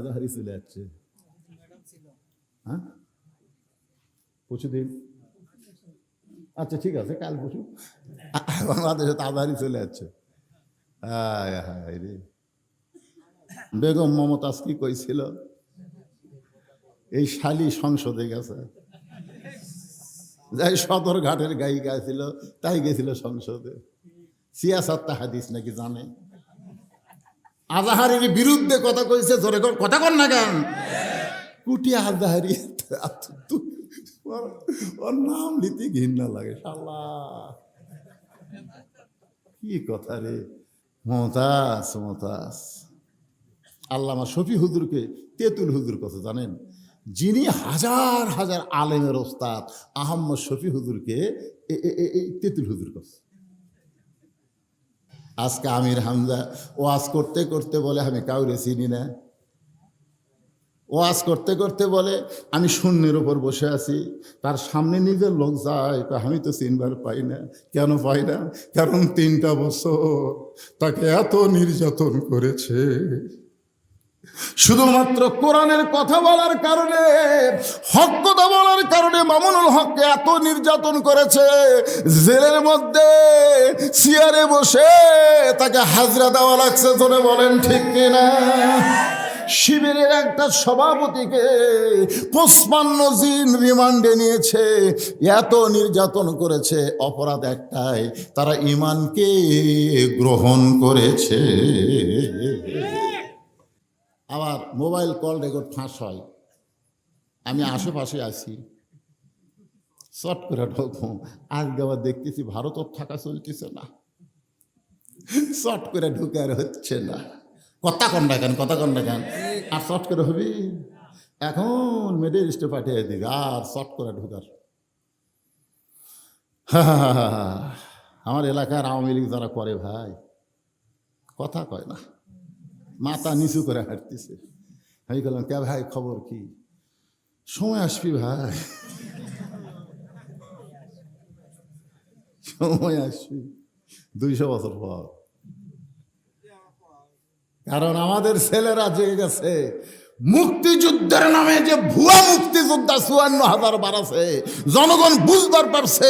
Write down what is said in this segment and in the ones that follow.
আজাহারি চলে যাচ্ছে হ্যাঁ পরশু দিন আচ্ছা ঠিক আছে কাল পরশু বাংলাদেশে তো আজাহারি চলে যাচ্ছে হায় রে বেগম মমতাজ কি কইছিল এই শালি সংসদে গেছে যাই সদর ঘাটের গায়িকা ছিল তাই গেছিল সংসদে সিয়াসাত্তা হাদিস নাকি জানে আজাহারির বিরুদ্ধে কথা কইছে, জোরে কথা কর না কেন? কুটি আজাহারি, ওর- নাম নিতে ঘৃণা লাগে কি কথা রে? মমতাজ মমতাজ। আল্লামা শফি হুজুরকে, তেতুল হুজুর কথা জানেন? যিনি হাজার হাজার আলেমের ওস্তাদ, আহম্মদ শফি হুজুরকে তেতুল হুজুর কথা। আজকে আমির হামজা ওয়াজ করতে করতে বলে, আমি কাউরে চিনি না। ওয়াজ করতে করতে বলে, আমি শূন্যের ওপর বসে আছি, তার সামনে নিজের লোক যায় তা আমি তো চিনবার পাই না। কেন পাই না? কারণ তিনটা বছর তাকে এত নির্যাতন করেছে। শুধুমাত্র কোরআনের কথা বলার কারণে, হক কথা বলার কারণে মামুনুল হককে এত নির্যাতন করেছে, জেলের মধ্যে চেয়ারে বসে তাকে হাজরা দেওয়া লাগছে ধরে বলেন ঠিক কিনা? শিবিরের একটা সভাপতিকে পঁচপান্ন দিন রিমান্ডে নিয়েছে, এত নির্যাতন করেছে, অপরাধ একটাই, তারা ইমানকে গ্রহণ করেছে। আবার মোবাইল কল রেকর্ড ফাঁস হয়। আমি আশেপাশে আছি। শর্ট করে ঢোকো। আজকে আবার দেখতেছি ভারতও থাকা চলতেছে না। শর্ট করে ঢুকে আর হচ্ছে না। কথা কন কেন, কথা কন কেন? আর শর্ট করে হবে? এখন মেডেল লিস্টে পাঠিয়ে দিবে, আর শর্ট করে ঢুকার। আমার এলাকার আওয়ামী লীগ যারা করে ভাই, কথা কয় না। মাথা নিচু করে হাঁটতেছে। আমি গেলাম কে ভাই, খবর কি? সময় আসবি ভাই। সময় আসবি। দুইশো বছর পর। কারণ আমাদের ছেলেরা জেগে গেছে। মুক্তিযুদ্ধের নামে যে ভুয়া মুক্তিযোদ্ধা চুয়ান্ন হাজার বাড়াছে জনগণ বুঝবার পারছে,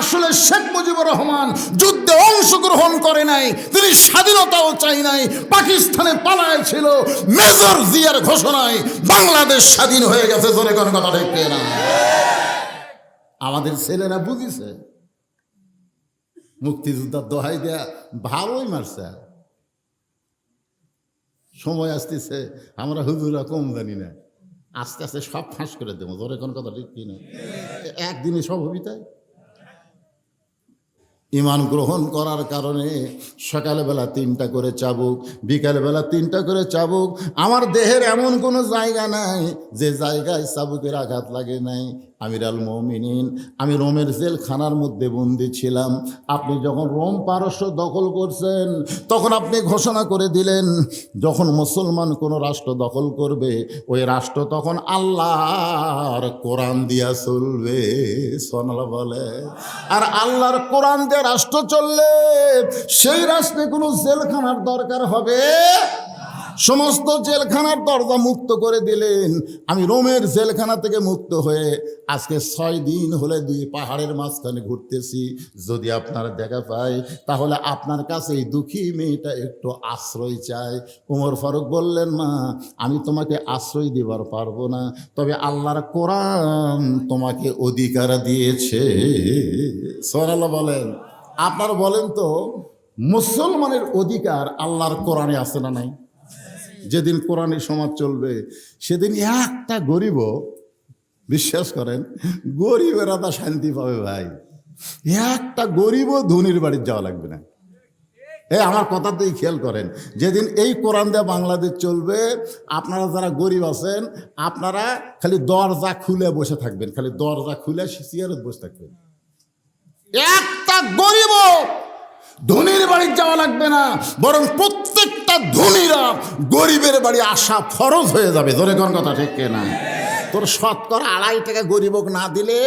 আসলে শেখ মুজিবুর রহমান যুদ্ধে অংশগ্রহণ করে নাই, তিনি স্বাধীনতাও চাই নাই, পাকিস্তানে পালায় ছিল মেজর জিয়ার ঘোষণায় বাংলাদেশ স্বাধীন হয়ে গেছে জনে কোন কথা দেখতে না আমাদের ছেলেরা বুঝিছে মুক্তিযোদ্ধার দোহাই দেয়া ভালোই মারছে। সময় আসতেছে, আমরা হুজুরা কম জানি না। আস্তে আস্তে সব ফাঁস করে দেবো। ধরে কোনো কথা ঠিক কি না? একদিনে সব হবি তাই? ইমান গ্রহণ করার কারণে সকালবেলা তিনটা করে চাবুক, বিকালবেলা তিনটা করে চাবুক। আমার দেহের এমন কোনো জায়গা নাই যে জায়গায় চাবুকের আঘাত লাগে নাই। আমিরাল মমিনিন, আমি রোমের জেলখানার মধ্যে বন্দি ছিলাম। আপনি যখন রোম পারস্য দখল করছেন, তখন আপনি ঘোষণা করে দিলেন, যখন মুসলমান কোনো রাষ্ট্র দখল করবে, ওই রাষ্ট্র তখন আল্লাহর কোরআন দিয়া চলবে, সোনালা বলে। আর আল্লাহর কোরআন দিয়ে রাষ্ট্র চললে সেই রাষ্ট্রে কোনো জেলখানার দরকার হবে? সমস্ত জেলখানার দরজা মুক্ত করে দিলেন। আমি রোমের জেলখানা থেকে মুক্ত হয়ে আজকে ছয় দিন হলে দুই পাহাড়ের মাঝখানে ঘুরতেছি। যদি আপনার দেখা পাই, তাহলে আপনার কাছে এই দুঃখী মেয়েটা একটু আশ্রয় চায় উমর ফারুক বললেন, মা, আমি তোমাকে আশ্রয় দিবার পারব না। তবে আল্লাহর কোরআন তোমাকে অধিকার দিয়েছে। সোনাল্লাহ বলেন। আপনারা বলেন তো, মুসলমানের অধিকার আল্লাহর কোরআনে আছে না নাই? যেদিন কোরআনের সমাজ চলবে, সেদিন একটা গরিব, বিশ্বাস করেন, গরিবেরা তা শান্তি পাবে ভাই। একটা গরিবও ধনির বাড়ির যাওয়া লাগবে না। এ, আমার কথা কথাতেই খেয়াল করেন, যেদিন এই কোরআন দিয়ে বাংলাদেশ চলবে, আপনারা যারা গরিব আছেন, আপনারা খালি দরজা খুলে বসে থাকবেন, খালি দরজা খুলে চেয়ারত বসে থাকবেন। একটা গরিব ধনির বাড়ি যাওয়া লাগবে না, বরং প্রত্যেকটা ধনীরা গরিবের বাড়ি আসা ফরজ হয়ে যাবে। ধরে কোন কথা ঠিক না তোর শতকরা আড়াই টাকা গরিবক না দিলে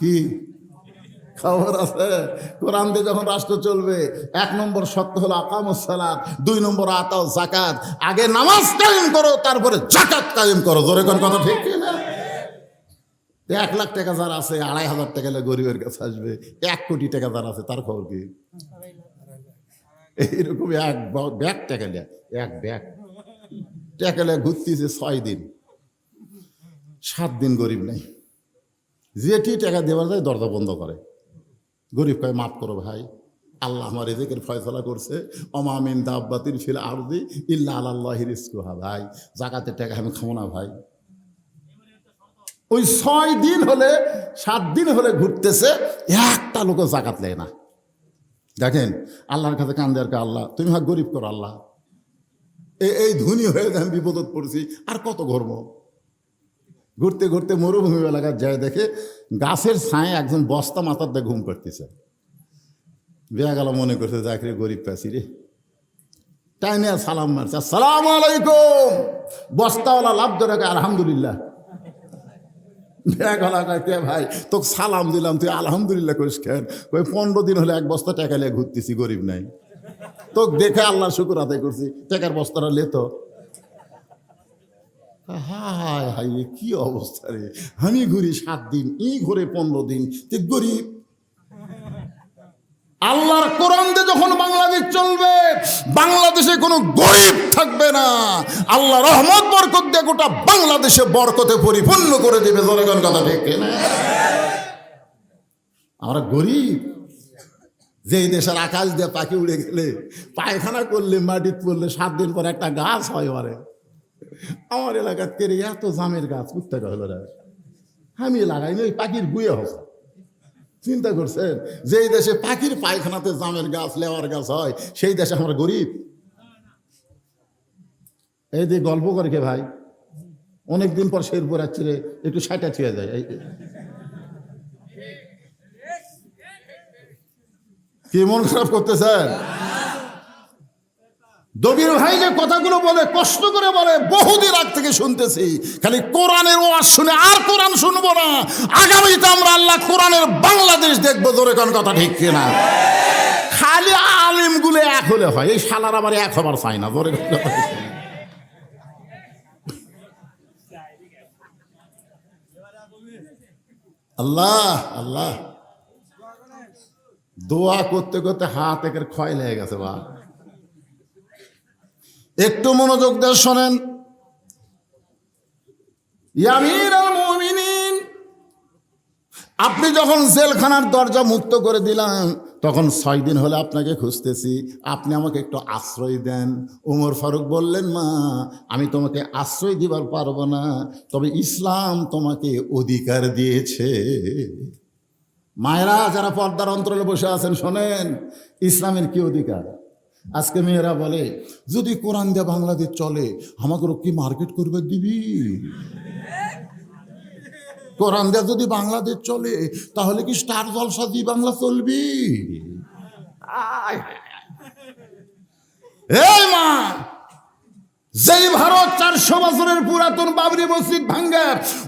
কি? খবর আছে? কোরআন দিয়ে যখন রাষ্ট্র চলবে, এক নম্বর শর্ত হলো আকামুসালাত দুই নম্বর আতাও জাকাত আগে নামাজ কায়েম করো, তারপরে জাকাত কায়েম করো। জোরে কোন কথা ঠিক না এক লাখ টাকা যার আছে, আড়াই হাজার টাকা গরিবের কাছে আসবে। এক কোটি টাকা যার আছে, তার খবর কি? এইরকম এক ব্যাগ টাকা এক ব্যাগ। টাকা ঘুরতেছে ছয় দিন। সাত দিন গরিব নেই। যেটি টাকা দেওয়ার যায়, দরজা বন্ধ করে। গরিব কয়, মাফ করো ভাই, আল্লাহ আমার রেজেকের ফয়সলা করছে। অমামিন দাব্বাতির ফিল আরদি ইল্লা আল্লাহ রিস্কুহা ভাই, জাকাতের টাকা আমি খাব না ভাই। ওই ছয় দিন হলে, সাত দিন হলে ঘুরতেছে, একটা লোক জাকাত নেয় না। দেখেন, আল্লাহর কাছে কান দেওয়ার আল্লাহ? তুমি হয় গরিব করো আল্লাহ। এই ধনী হয়ে আমি বিপদত পড়ছি, আর কত ঘর্ম ঘুরতে ঘুরতে মরুভূমি এলাকার যায় দেখে, গাছের ছায়ে একজন বস্তা মাথার দিয়ে ঘুম করতেছে। বেয়া গেল, মনে করছে, যাকে গরিব পাচ্ছি রে। টাইনে সালাম মারছে সালাম আলাইকুম। বস্তাওয়ালা লাভ ধরে আলহামদুলিল্লাহ। ভাই। তোকে সালাম দিলাম, তুই আলহামদুলিল্লাহ করিস ওই পনেরো দিন হলে এক বস্তা নিয়ে ঘুরতেছি, গরিব নাই। দেখে শুকুর আদায় করছি বস্তাটা লেতো হায় হায় কি অবস্থা রে। আমি ঘুরি সাত দিন, ই ঘুরে পনেরো দিন, তুই গরিব। আল্লাহর কোরআন যখন বাংলাদেশ চলবে, বাংলাদেশে কোনো গরিব থাকবে না। আল্লাহ রহমত বরকত দিয়ে গোটা বাংলাদেশে বরকতে পরিপূর্ণ করে দেবে, জনগণ কথা ঠিক আমরা গরিব। যেই দেশের আকাশ দিয়ে পাখি উড়ে গেলে, পায়খানা করলে মাটিত পড়লে সাত দিন পর একটা গাছ হয় পারে আমার এলাকার তেরে এত জামের গাছ কুত্তা হলো রে? আমি লাগাইনি, ওই পাখির গুয়ে হবে চিন্তা করছেন, যেই দেশে পাখির পায়খানাতে জামের গাছ, লেওয়ার গাছ হয়, সেই দেশে আমরা গরিব। এই দিয়ে গল্প করে কে ভাই? অনেকদিন পর শেরপুর আসছে রে, একটু সাইটা ছুঁয়ে যায়, এই- কি মন খারাপ করতেছেন? দবির ভাই যে কথাগুলো বলে, কষ্ট করে বলে, বহুদিন আগ থেকে শুনতেছি, খালি কোরআনের ওয়াজ শুনে আর কোরআন শুনব না। আগামীতে আমরা আল্লাহ কোরআনের বাংলাদেশ দেখব, জোরে কোন কথা ঠিক কিনা? খালি আলিমগুলো এক হলে হয়, এই শালার আবার এক হবার চাই না, জোরে কথা ঠিক কিনা? আল্লাহ আল্লাহ। দোয়া করতে করতে হাত একের ক্ষয় লেগে গেছে বা একটু মনোযোগ দিয়ে শোনেন। আপনি যখন জেলখানার দরজা মুক্ত করে দিলাম তখন ছয় দিন হলে আপনাকে খুঁজতেছি। আপনি আমাকে একটু আশ্রয় দেন। উমর ফারুক বললেন, মা, আমি তোমাকে আশ্রয় দিবার পারব না। তবে ইসলাম তোমাকে অধিকার দিয়েছে। মায়েরা যারা পর্দার অন্তরালে বসে আছেন, শোনেন, ইসলামের কি অধিকার? আজকে মেয়েরা বলে, যদি কোরআন দিয়ে বাংলাদেশ চলে, আমাকে কি মার্কেট করবে দিবি? কোরআন দিয়ে যদি বাংলাদেশ চলে, তাহলে কি স্টার জলসা দিয়ে বাংলা চলবি? মা, যেই ভারত চারশো বছরের পুরাতন বাবরি মসজিদ ভাঙ্গে,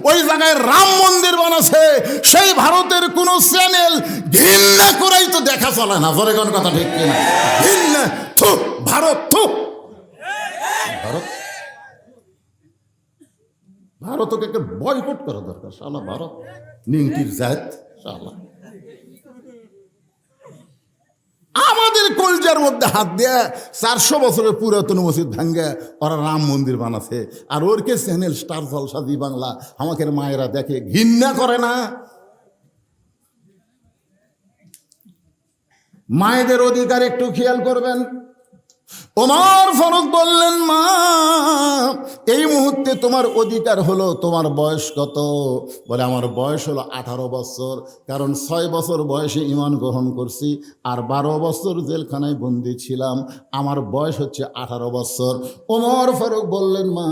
ওই জায়গায় রাম মন্দির বানাছে, সেই ভারতের কোন চ্যানেল ঘৃণা করেই তো দেখা চলে না। কথা ঠিক কিনা? ঘৃণা ভারত, থু ভারত ভারতকে একটা বয়কট করা দরকার, শালা ভারত। নিংটির জাত, শালা। আমাদের কলজার মধ্যে হাত দিয়ে চারশো বছরের পুরাতন মসজিদ ভাঙ্গে, ওরা রাম মন্দির বানাছে। আর ওরকে channel Star Jalsha Zee Bangla, আমাকে মায়েরা দেখে ঘৃণা করে না। মায়েদের অধিকার একটু খেয়াল করবেন। ওমর ফারুক বললেন, মা, এই মুহূর্তে তোমার অধিকার হলো তোমার বয়স কত? বলে, আমার বয়স হলো আঠারো বছর, কারণ ছয় বছর বয়সে ইমান গ্রহণ করছি আর বারো বছর জেলখানায় বন্দি ছিলাম। আমার বয়স হচ্ছে আঠারো বছর। ওমর ফারুক বললেন, মা,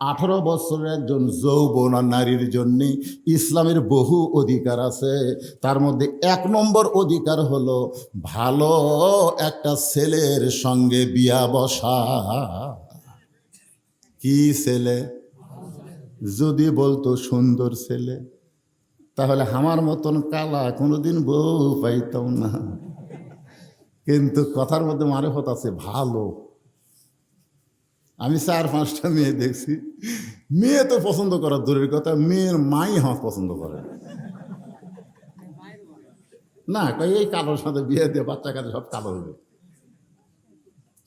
আঠারো বছরের একজন যৌবনা নারীর জন্য ইসলামের বহু অধিকার আছে। তার মধ্যে এক নম্বর অধিকার হলো ভালো একটা ছেলের সঙ্গে বিয়া বসা। কি ছেলে? যদি বলতো সুন্দর ছেলে, তাহলে আমার মতন কালা কোনোদিন বউ পাইতাম না। কিন্তু কথার মধ্যে মারেফত আছে, ভালো। আমি চার, পাঁচটা মেয়ে দেখছি। মেয়ে তো পছন্দ করার দূরের কথা, মেয়ের মাই আমার পছন্দ করে। না এই কালোর সাথে বিয়ে দিয়ে বাচ্চা কাছে সব কালো হবে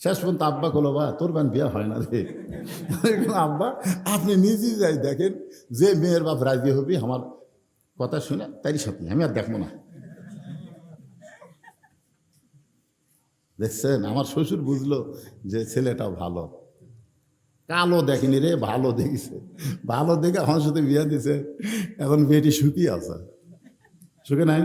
শেষ পর্যন্ত আব্বা কলো বা তোর বান বিয়ে হয় না রে। আব্বা, আপনি নিজেই যাই দেখেন, যে মেয়ের বাপ রাজি হবি, আমার কথা শুনে তারই সাথে আমি আর দেখব না। দেখছেন, আমার শ্বশুর বুঝলো যে ছেলেটা ভালো। কালো দেখেনি রে, ভালো দেখিছে। ভালো দেখে আমার সাথে বিয়ে দিছে। এখন মেয়েটি সুখী আছে। সুখে নাই?